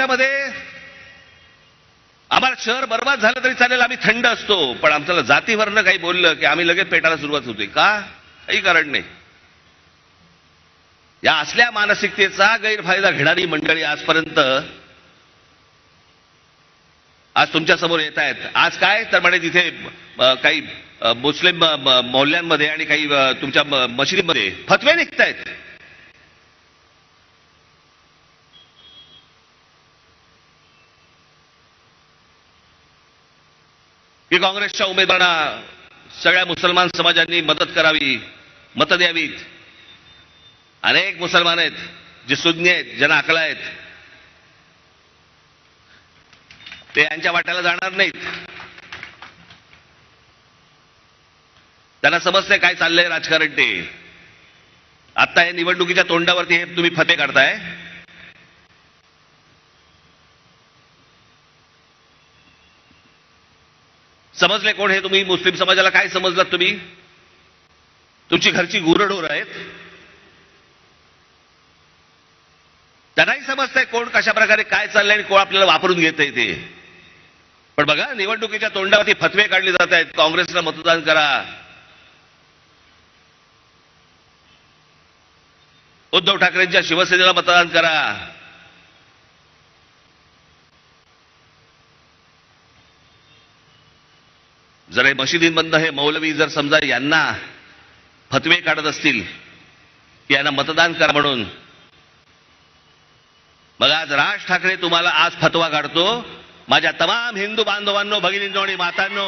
वर्षामध्ये आम्हाला शहर बर्बाद झालं तरी चालेल आम्ही थंड असतो. पण आमच्याला जातीवरनं काही बोललं की आम्ही लगेच पेटायला सुरुवात होते का? काही कारण नाही. या असल्या मानसिकतेचा गैरफायदा घेणारी मंडळी आजपर्यंत आज तुमच्यासमोर येत आहेत. आज काय? तर म्हणे तिथे काही मुस्लिम मोहल्ल्यांमध्ये आणि काही तुमच्या मशिदीमध्ये फतवे निघतायत. की काँग्रेसच्या उमेदवारांना सगळ्या मुसलमान समाजांनी मदत करावी मतं द्यावीत. अनेक मुसलमान आहेत जे सुज्ञ आहेत ज्यांना अकला आहेत. ते यांच्या वाट्याला जाणार नाहीत. त्यांना समजते काय चाललंय राजकारण ते. आता या निवडणुकीच्या तोंडावरती हे तुम्ही फते काढताय. समजले कोण हे तुम्ही? मुस्लिम समाजाला काय समजलात तुम्ही? तुमची घरची गुरढोर आहेत. त्यांनाही समजतंय कोण कशा प्रकारे काय चाललंय आणि कोण आपल्याला वापरून घेत ते. पण बघा निवडणुकीच्या तोंडावरती फतवे काढले जात आहेत. काँग्रेसला मतदान करा. उद्धव ठाकरेंच्या शिवसेनेला मतदान करा. जर हे मशिदींमधनं हे मौलवी जर समजा यांना फतवे काढत असतील यांना मतदान करा म्हणून. मग आज राज ठाकरे तुम्हाला आज फतवा काढतो. माझ्या तमाम हिंदू बांधवांनो भगिनींनो आणि मातांनो.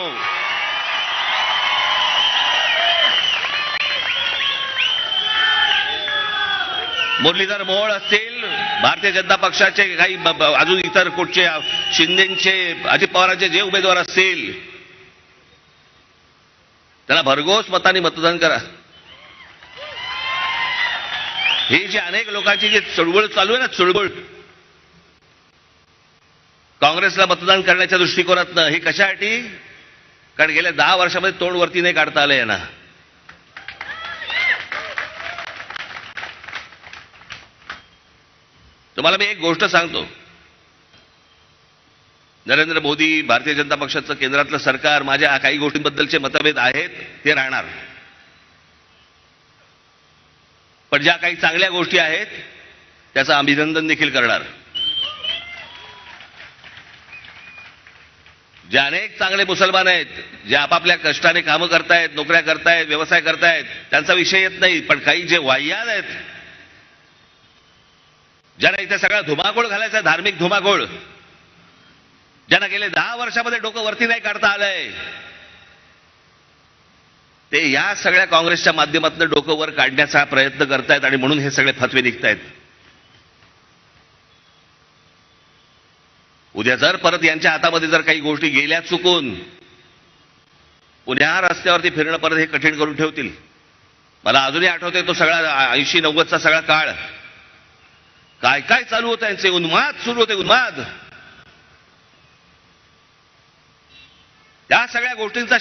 मुरलीधर मोहोळ असतील भारतीय जनता पक्षाचे काही अजून इतर कुठचे शिंदेचे अजित पवारांचे जे उमेदवार असतील त्याला भरघोस मताने मतदान करा. ही जी अनेक लोकांची जी चळवळ चालू आहे ना चळवळ. काँग्रेसला मतदान करण्याच्या दृष्टिकोनातनं हे कशासाठी? कारण गेल्या दहा वर्षामध्ये तोंड वरती नाही काढता आलं यांना. तुम्हाला मी एक गोष्ट सांगतो. नरेंद्र मोदी भारतीय जनता पक्षाचं केंद्रातलं सरकार माझ्या काही गोष्टींबद्दलचे मतभेद आहेत ते राहणार. पण ज्या काही चांगल्या गोष्टी आहेत त्याचं अभिनंदन देखील करणार. जे अनेक चांगले मुसलमान आहेत जे आपापल्या कष्टाने कामं करतायत नोकऱ्या करतायत व्यवसाय करतायत त्यांचा विषय येत नाही पण काही जे वाह्याद आहेत ज्यांना इथे सगळा धुमाकूळ घालायचा धार्मिक धुमाकूळ ज्यांना गेले दहा वर्षामध्ये डोकं वरती नाही काढता आलंय. ते या सगळ्या काँग्रेसच्या माध्यमातून डोकं वर काढण्याचा प्रयत्न करतायत आणि म्हणून हे सगळे फतवे निघतायत. उद्या जर परत यांच्या हातामध्ये जर काही गोष्टी गेल्या चुकून पुण्या रस्त्यावरती फिरणं परत हे कठीण करून ठेवतील. मला अजूनही आठवते तो सगळा ऐंशी नव्वदचा सगळा काळ. काय काय चालू होतं यांचे? उन्माद सुरू होते उन्माद. या सगळ्या गोष्टींचा